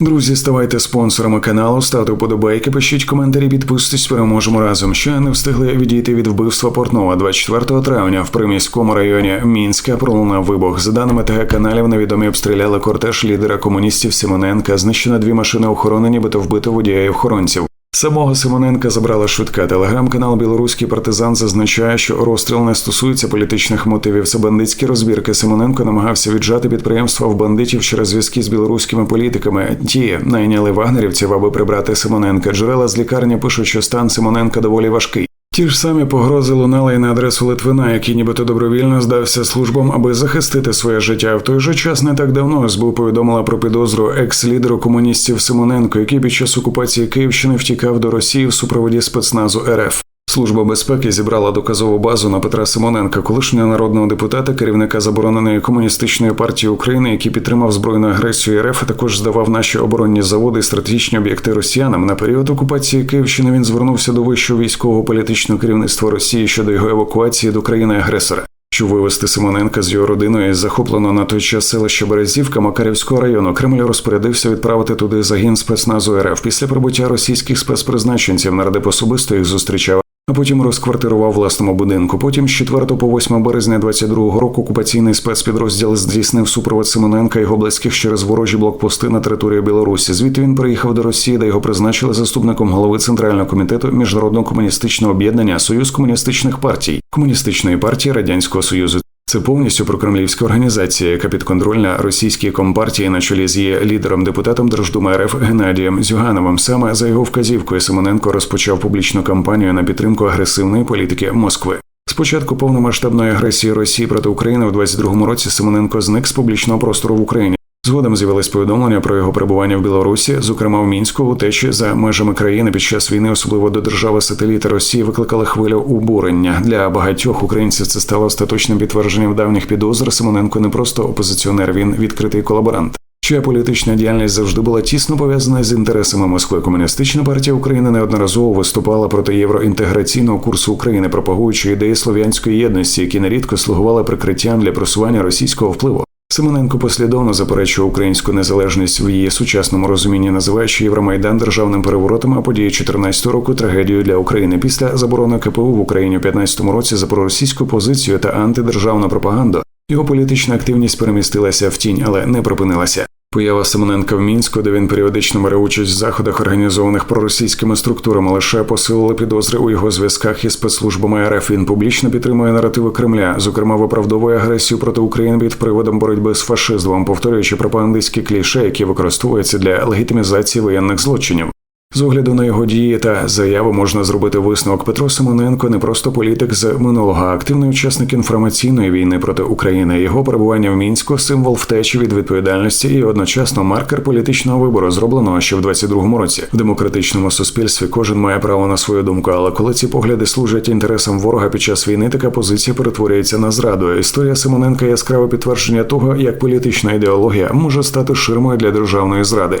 Друзі, ставайте спонсорами каналу, ставте вподобайки, пишіть коментарі, підписуйтесь, переможемо разом. Ще не встигли відійти від вбивства Портнова 24 травня в приміському районі Мінська пролунав вибух. За даними ТГ каналів, невідомі обстріляли кортеж лідера комуністів Симоненка. Знищено дві машини охорони, нібито вбито водія і охоронців. Самого Симоненка забрала швидка. Телеграм-канал Білоруський партизан зазначає, що розстріл не стосується політичних мотивів. Це бандитські розбірки. Симоненко намагався віджати підприємства в бандитів через зв'язки з білоруськими політиками. Ті найняли вагнерівців, аби прибрати Симоненка. Джерела з лікарні пишуть, що стан Симоненка доволі важкий. Ті ж самі погрози лунали й на адресу Литвина, який нібито добровільно здався службам, аби захистити своє життя. В той же час не так давно СБУ повідомила про підозру екс-лідеру комуністів Симоненко, який під час окупації Київщини втікав до Росії в супроводі спецназу РФ. Служба безпеки зібрала доказову базу на Петра Симоненка, колишнього народного депутата, керівника забороненої комуністичної партії України, який підтримав збройну агресію РФ, а також здавав наші оборонні заводи і стратегічні об'єкти росіянам. На період окупації Київщини він звернувся до вищого військового політичного керівництва Росії щодо його евакуації до країни-агресора. Щоб вивести Симоненка з його родиною із захопленого на той час селища Березівка Макарівського району, Кремль розпорядився відправити туди загін спецназу РФ. Після прибуття російських спецпризначенців нардеп особисто їх зустрічав. А потім розквартирував власному будинку. Потім з 4 по 8 березня 22-го року окупаційний спецпідрозділ здійснив супровод Симоненка і близьких через ворожі блокпости на території Білорусі. Звідти він приїхав до Росії, де його призначили заступником голови центрального комітету міжнародного комуністичного об'єднання Союз комуністичних партій комуністичної партії радянського союзу. Це повністю прокремлівська організація, яка підконтрольна російській компартії на чолі з її лідером, депутатом Держдуми РФ Геннадієм Зюгановим. Саме за його вказівкою Симоненко розпочав публічну кампанію на підтримку агресивної політики Москви. Спочатку повномасштабної агресії Росії проти України в 22-му році Симоненко зник з публічного простору в Україні. Згодом з'явились повідомлення про його перебування в Білорусі, зокрема в мінську, утечі за межами країни під час війни, особливо до держави сателіта Росії, викликали хвилю обурення. Для багатьох українців це стало остаточним підтвердженням давніх підозр. Симоненко не просто опозиціонер, він відкритий колаборант. Чия політична діяльність завжди була тісно пов'язана з інтересами Москви. Комуністична партія України неодноразово виступала проти євроінтеграційного курсу України, пропагуючи ідеї слов'янської єдності, які нерідко слугували прикриттям для просування російського впливу. Симоненко послідовно заперечує українську незалежність в її сучасному розумінні, називаючи Євромайдан державним переворотом, а події 14 року трагедією для України. Після заборони КПУ в Україні у 15 році за проросійську позицію та антидержавну пропаганду його політична активність перемістилася в тінь, але не припинилася. Поява Симоненка в мінську, де він періодично бере участь в заходах, організованих проросійськими структурами, лише посилили підозри у його зв'язках із спецслужбами РФ. Він публічно підтримує наративи Кремля, зокрема виправдовує агресію проти України під приводом боротьби з фашизмом, повторюючи пропагандистські кліше, які використовуються для легітимізації воєнних злочинів. З огляду на його дії та заяви можна зробити висновок Петро Симоненко не просто політик з минулого, а активний учасник інформаційної війни проти України. Його перебування в мінську символ втечі від відповідальності і одночасно маркер політичного вибору, зробленого ще в 22-му році. В демократичному суспільстві кожен має право на свою думку, але коли ці погляди служать інтересам ворога під час війни, така позиція перетворюється на зраду. Історія Симоненка яскраве підтвердження того, як політична ідеологія може стати ширмою для державної зради.